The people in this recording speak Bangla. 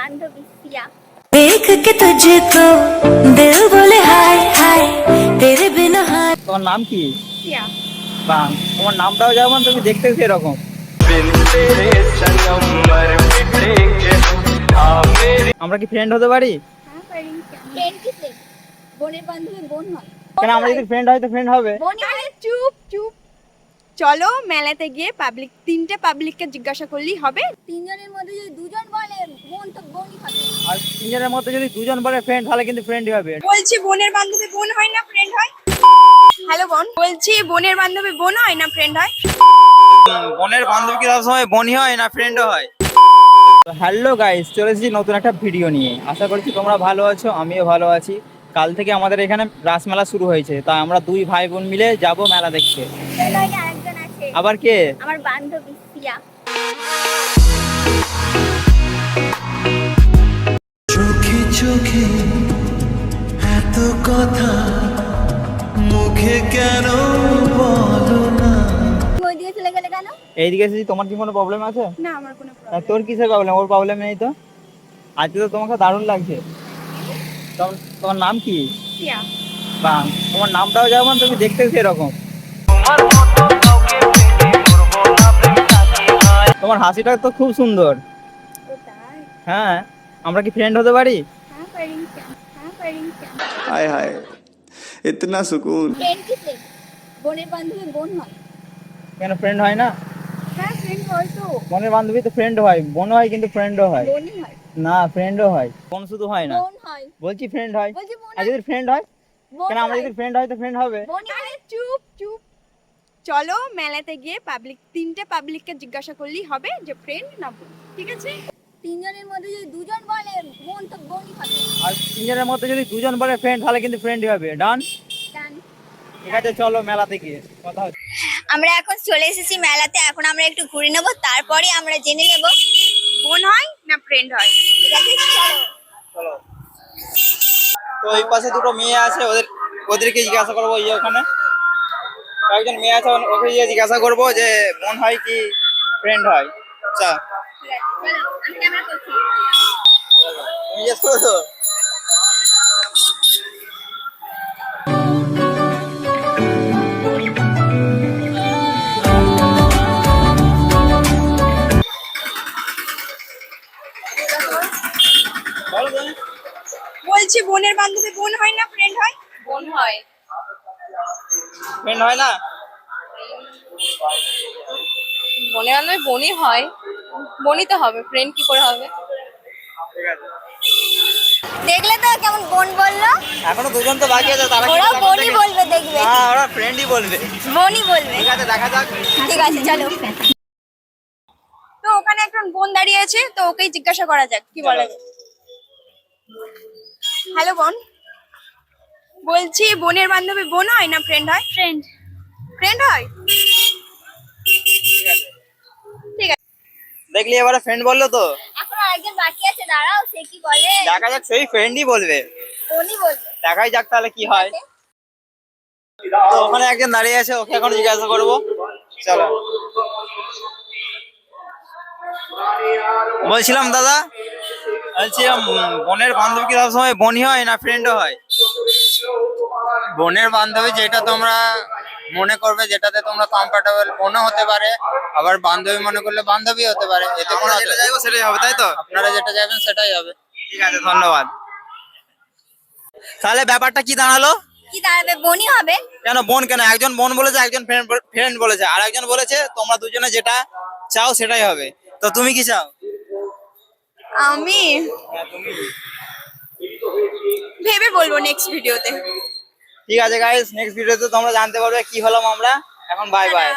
বান্ধবী দেখ কে তুঝকো দিল বলে হাই হাই তেরে বিনা হাই তোমার নাম কি? সিয়া। তোমার নামটাও যেমন তুমি দেখতে সেরকম। আমরা কি ফ্রেন্ড হতে পারি? কেন? আমরা যদি ফ্রেন্ড হয় তো ফ্রেন্ড হবে? চুপ চুপ। চলো মেলাতে গিয়ে পাবলিক তিনটে পাবলিককে জিজ্ঞাসা করলেই হবে। তিনজনের মধ্যে যদি দুজন বলে বোন তো বোনই হবে। আর তিনজনের মধ্যে যদি দুজন বলে ফ্রেন্ড তাহলে কিন্তু ফ্রেন্ডই হবে। বলছি বোনের বান্ধবী বোন হয় না ফ্রেন্ড হয়? হ্যালো বোন। বলছি বোনের বান্ধবী বোন হয় না ফ্রেন্ড হয়? বোনের বান্ধবী কি সবসময় বোনই হয় না ফ্রেন্ডও হয়? হ্যালো গাইস চলে এসেছি নতুন একটা ভিডিও নিয়ে। আশা করছি তোমরা ভালো আছো আমিও ভালো আছি। কাল থেকে আমাদের এখানে রাসমেলা শুরু হয়েছে তাই আমরা দুই ভাই বোন মিলে যাব মেলা দেখতে। আবার কে? আমার বান্ধবী সিয়া। চোখে চোখে এত কথা মুখে কেন বলো না? ওইদিকে চলে গেলে কেন? এইদিকে এসেছি তোমার কি কোনো প্রবলেম আছে? না আমার কোনো প্রবলেম তোর কিসের প্রবলেম ওর প্রবলেম নেই তো? আজকে তো তোমাকে দারুণ লাগছে। তোমার তোমার নাম কি? সিয়া। বাং তোমার নামটাও যেমন তুমি দেখতেও সেরকম। তোমার তোমার হাসিটা তো খুব সুন্দর। হ্যাঁ আমরা কি ফ্রেন্ড হতে পারি? হায় হায় ইতনা সুকুন। কেন ফ্রেন্ড হয় না? বোনের বান্ধবী তো ফ্রেন্ড হয় বোন হয় কিন্তু ফ্রেন্ডও হয়। না ফ্রেন্ডও হয়। বোন শুধু হয় না। বলছি ফ্রেন্ড হয়। আর যদি ফ্রেন্ড হয় কেন আমরা যদি ফ্রেন্ড হয় তো ফ্রেন্ড হবে। চুপ। চলো মেলাতে গিয়ে পাবলিক তিনটে পাবলিককে জিজ্ঞাসা করলেই হবে যে ফ্রেন্ড না বোন ঠিক আছে? তিনজনের মধ্যে যদি দুজন বলে বোন তো বোনই হবে। আর তিনজনের মধ্যে যদি দুজন বলে ফ্রেন্ড তাহলে কিন্তু ফ্রেন্ডই হবে। ডান ডান ঠিক আছে চলো মেলাতে গিয়ে কথা হচ্ছে। আমরা এখন চলে এসেছি মেলাতে এখন আমরা একটু ঘুরে নেব তারপরে আমরা জেনে নেব বোন হয় না ফ্রেন্ড হয়। ঠিক আছে চলো। চলো। তো এই পাশে দুটো মেয়ে আছে ওদের ওদেরকে জিজ্ঞাসা করব ইয়ে ওখানে। কয়েকজন মেয়ে আছে ওকে গিয়ে জিজ্ঞাসা করব যে মন হয় কি ফ্রেন্ড হয়। আচ্ছা। জিজ্ঞেস করো তো বলছি বোনের বান্ধবী বোন হয় না ফ্রেন্ড হয়? বোন হয়। ফ্রেন্ড হয় না? বান্ধবী বোনই হয়। বোনই তো হবে ফ্রেন্ড কি করে হবে? দেখলে তো কেমন বোন বলল? এখনও দুজন তো বাকি আছে তারা ওরা বোনই বলবে দেখবে। হ্যাঁ ওরা ফ্রেন্ডই বলবে। বোনই বলবে। ঠিক আছে দেখা যাক। ঠিক আছে চলো। তো ওখানে একজন বোন দাঁড়িয়ে আছে তো ওকেই জিজ্ঞাসা করা যাক কি বলা? হ্যালো বোন। বলছি বোনের বান্ধবী বোন হয় না ফ্রেন্ড হয়? ফ্রেন্ড ফ্রেন্ড হয়? ঠিক আছে। দেখলি এবারে ফ্রেন্ড বলল তো? এখন আরেকজন বাকি আছে দাঁড়াও সে কি বলে? দেখা যাক সেই ফ্রেন্ডই বলবে। বোনই বলবে। দেখাই যাক তাহলে কি হয়। তো ওখানে একজন দাঁড়িয়ে আছে ওকে এখন জিজ্ঞাসা করব। চলো। বলছিলাম দাদা? বলছিলাম বোনের বান্ধবী কি সবসময় বনি হয় না ফ্রেন্ডও হয়? বোনের বান্ধবী যেটা তোমরা মনে করবে যেটাতে তোমরা কমফোর্টেবল বোনও হতে পারে আবার বান্ধবী মনে করলে বান্ধবী হতে পারে এতে কোনো যেটা চাইব সেটাই হবে তাই তো? আপনারা যেটা চাইবেন সেটাই হবে। ঠিক আছে ধন্যবাদ। তাহলে ব্যাপারটা কি দাঁড়াল? কি দাঁড়াবে? বোনই হবে। কেন বোন কেন? একজন বোন বলেছে একজন ফ্রেন্ড বলেছে আর একজন বলেছে তোমরা দুজনে যেটা চাও সেটাই হবে। তো তুমি কি চাও? আমি ভেবে বলব নেক্সট ভিডিওতে ঠিক আছে গাইস নেক্সট ভিডিওতে তোমরা জানতে পারবে কি হলাম আমরা। এখন বাই বাই